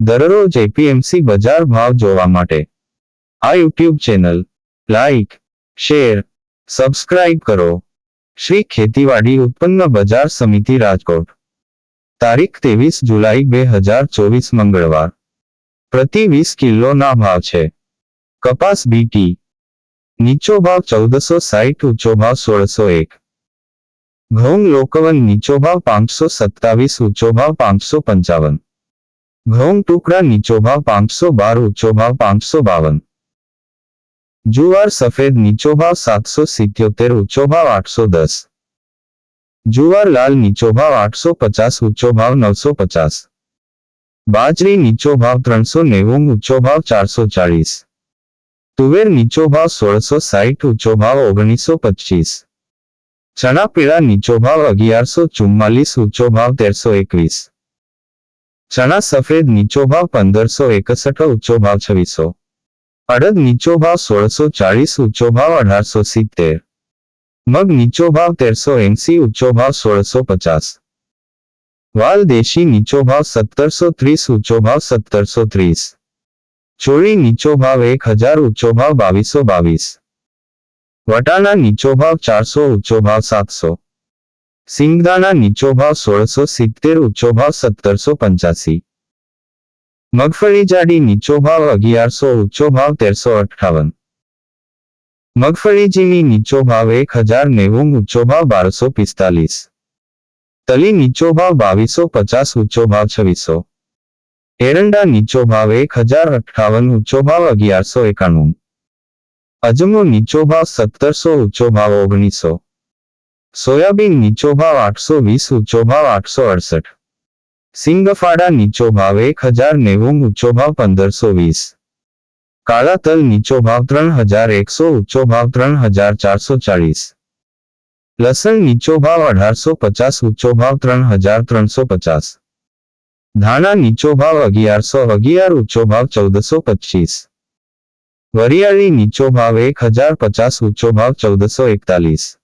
દરરોજ એપીએમસી બજાર ભાવ જોવા માટે. આ YouTube channel, like, share, subscribe કરો. શ્રી ખેતીવાડી ઉત્પન્ન બજાર સમિતિ રાજકોટ. તારીખ ત્રેવીસ જુલાઈ બે હજાર ચોવીસ મંગળવાર. પ્રતિ વીસ કિલોના ભાવ છે. કપાસ બીટી નીચો ભાવ ચૌદસો સાઠ ઊંચો ભાવ સોળસો એક. ઘઉં લોકવન નીચો ભાવ પાંચસો સત્તાવીસ, ઊંચો ભાવ પાંચસો પંચાવન. ઘઉં ટુકડા નીચો ભાવ પાંચસો બાર ઊંચો ભાવ પાંચસો બાવન. જુવાર સફેદ નીચો ભાવ સાતસો સિત્યોતેર ઊંચો ભાવ આઠસો દસ. જુવાર લાલ નીચો ભાવ આઠસો પચાસ ઊંચો ભાવ નવસો પચાસ. બાજરી નીચો ભાવ ત્રણસો નેવું ઊંચો ભાવ ચારસો ચાળીસ. તુવેર નીચો ભાવ સોળસો સાઠ ઊંચો ભાવ ઓગણીસો પચીસ. ચણા પીળા નીચો ભાવ અગિયારસો ચુમ્માલીસ ઊંચો ભાવ તેરસો એકવીસ. ચણા સફેદ નીચો ભાવ પંદરસો એકસઠ ઊંચો ભાવ છવ્વીસો. અડદ નીચો ભાવ સોળસો ચાળીસ ઊંચો ભાવ અઢારસો સિત્તેર. મગ નીચો ભાવ તેરસો એંસી ઊંચો ભાવ સોળસો પચાસ. વાલ દેશી નીચો ભાવ સત્તરસો ત્રીસ ઊંચો ભાવ સત્તરસો ત્રીસ. ચોળી નીચો ભાવ એક હજાર ઊંચો ભાવ બાવીસો બાવીસ. વટાણા નીચો ભાવ ચારસો ઊંચો ભાવ સાતસો. સિંગદાણા નીચો ભાવ સોળસો સિત્તેર, ઊંચો ભાવ સત્તરસો પંચ્યાસી. મગફળી જાડી નીચો ભાવ અગિયારસો, ઊંચો ભાવ તેરસો અઠ્ઠાવન. મગફળી જીની નીચો ભાવ એક હજાર નેવું, ઊંચો ભાવ બારસો પિસ્તાલીસ. તલી નીચો ભાવ બાવીસો પચાસ, ઊંચો ભાવ છવ્વીસો. એરંડા નીચો ભાવ એક હજાર અઠ્ઠાવન, ઊંચો ભાવ અગિયારસો એકાણું. અજમો નીચો ભાવ સત્તરસો, ઊંચો ભાવ ઓગણીસો. સોયાબીન નીચો ભાવ આઠસો વીસ, ઊંચો ભાવ આઠસો અડસઠ. સિંગફાડા નીચો ભાવ એક હજાર નેવું, ઊંચો ભાવ પંદરસો વીસ. કાળા તલ નીચો ભાવ ત્રણ હજાર એકસો, ઊંચો ભાવ ત્રણ હજાર ચારસો ચાળીસ. લસણ નીચો ભાવ અઢારસો પચાસ, ઊંચો ભાવ ત્રણ હજાર ત્રણસો પચાસ. ધાણા નીચો ભાવ અગિયારસો, અગિયાર, ઊંચો ભાવ ચૌદસો પચીસ. વરિયાળી નીચો ભાવ એક હજાર પચાસ, ઊંચો ભાવ ચૌદસો એકતાલીસ.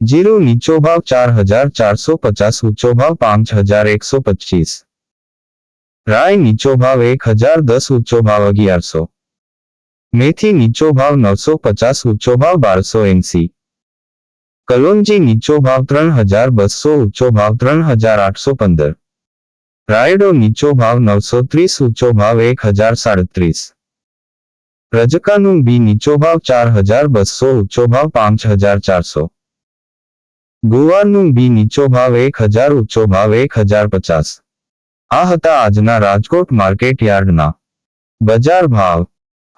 જીરું નીચો ભાવ ચાર હજાર ચારસો પચાસ ઊંચો ભાવ પાંચ હજાર એકસો પચીસ રાય નીચો ભાવ એક હજાર દસ ઊંચો ભાવ અગિયારસો મેથી નીચો ભાવ નવસો પચાસ ઊંચો ભાવ બારસો એંસી કલોંજી નીચો ભાવ ત્રણ હજાર બસો ઊંચો ભાવ ત્રણ હજાર આઠસો પંદર રાયડો નીચો ભાવ નવસો ત્રીસ ઊંચો ભાવ એક હજાર સાડત્રીસ રજકાનું બી નીચો ભાવ ચાર હજાર બસો ઊંચો ભાવ પાંચ હજાર ચારસો ગુવારનું બી નીચો ભાવ એક હજાર, ઊંચો ભાવ એક હજાર પચાસ. આ હતા આજના રાજકોટ માર્કેટ યાર્ડના. બજાર ભાવ.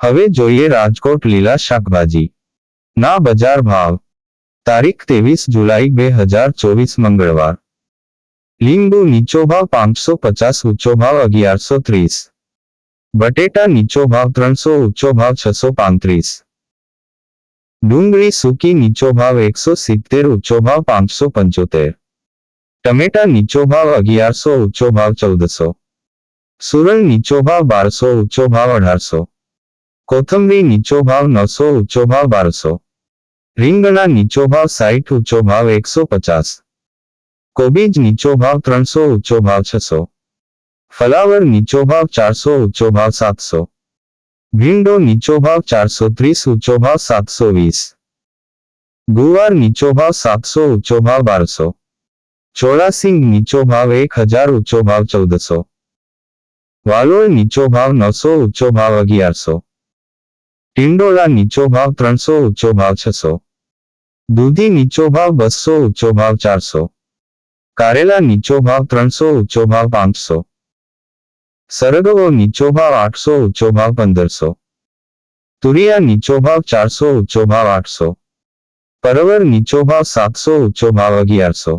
હવે જોઈએ રાજકોટ લીલા શાકભાજી. ના બજાર ભાવ. તારીખ ત્રેવીસ જુલાઈ બે હજાર ચોવીસ મંગળવાર. લીંબુ નીચો ભાવ પાંચસો પચાસ, ઊંચો ભાવ અગિયારસો ત્રીસ. બટેટા નીચો ભાવ ત્રણસો, ઊંચો ભાવ છસો પાંત્રીસ. ડુંગળી સૂકી નીચો ભાવ એકસો સિત્તેર ઊંચો ભાવ પાંચસો પંચોતેર. ટમેટા નીચો ભાવ અગિયારસો ઊંચો ભાવ ચૌદસો. સુરણ નીચો ભાવ બારસો ઊંચો ભાવ અઢારસો. કોથમરી નીચો ભાવ નવસો ઊંચો ભાવ બારસો. રીંગણા નીચો ભાવ સાઠ ઊંચો ભાવ એકસો પચાસ. કોબીજ નીચો ભાવ ત્રણસો ઊંચો ભાવ છસો. ફલાવર નીચો ભાવ ચારસો ઊંચો ભાવ સાતસો. ભીંડો નીચો ભાવ ચારસો ત્રીસ, ઊંચો ભાવ સાતસો વીસ. ગુવાર નીચો ભાવ સાતસો, ઊંચો ભાવ બારસો. ચોરાસિંગ નીચો ભાવ એક હજાર, ઊંચો ભાવ ચૌદસો. વાલોળ નીચો ભાવ નવસો, ઊંચો ભાવ અગિયારસો. ટિંડોળા નીચો ભાવ ત્રણસો, ઊંચો ભાવ છસો. દૂધી નીચો ભાવ બસો, ઊંચો ભાવ ચારસો. કારેલા નીચો ભાવ ત્રણસો, ઊંચો ભાવ પાંચસો. સરગવો નીચો ભાવ આઠસો ઊંચો ભાવ પંદરસો તુરિયા નીચો ભાવ ચારસો ઊંચો ભાવ આઠસો પરવર નીચો ભાવ સાતસો ઊંચો ભાવ અગિયારસો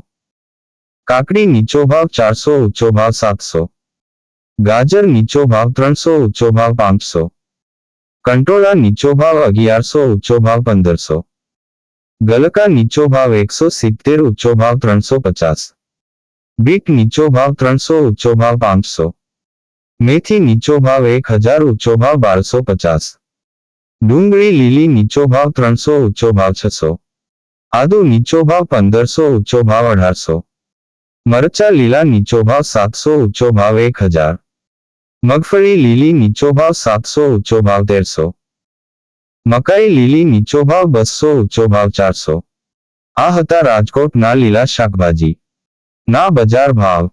કાકડી નીચો ભાવ ચારસો ઊંચો ભાવ સાતસો ગાજર નીચો ભાવ ત્રણસો ઊંચો ભાવ પાંચસો કંટોળા નીચો ભાવ અગિયારસો ઊંચો ભાવ પંદરસો ગલકા નીચો ભાવ એકસો સિત્તેર ઊંચો ભાવ ત્રણસો પચાસ બીટ નીચો ભાવ ત્રણસો ઊંચો ભાવ પાંચસો મેથી નીચો ભાવ એક હજાર ઊંચો ભાવ બારસો પચાસ. ડુંગળી લીલી નીચો ભાવ ત્રણસો ઊંચો ભાવ છસો. આદુ નીચો ભાવ પંદરસો ઊંચો ભાવ અઢારસો. મરચા લીલા નીચો ભાવ સાતસો ઊંચો ભાવ એક હજાર. મગફળી લીલી નીચો ભાવ સાતસો ઊંચો ભાવ તેરસો. મકાઈ લીલી નીચો ભાવ બસો ઊંચો ભાવ ચારસો. આ હતા રાજકોટના લીલા શાકભાજી. ના બજાર ભાવ.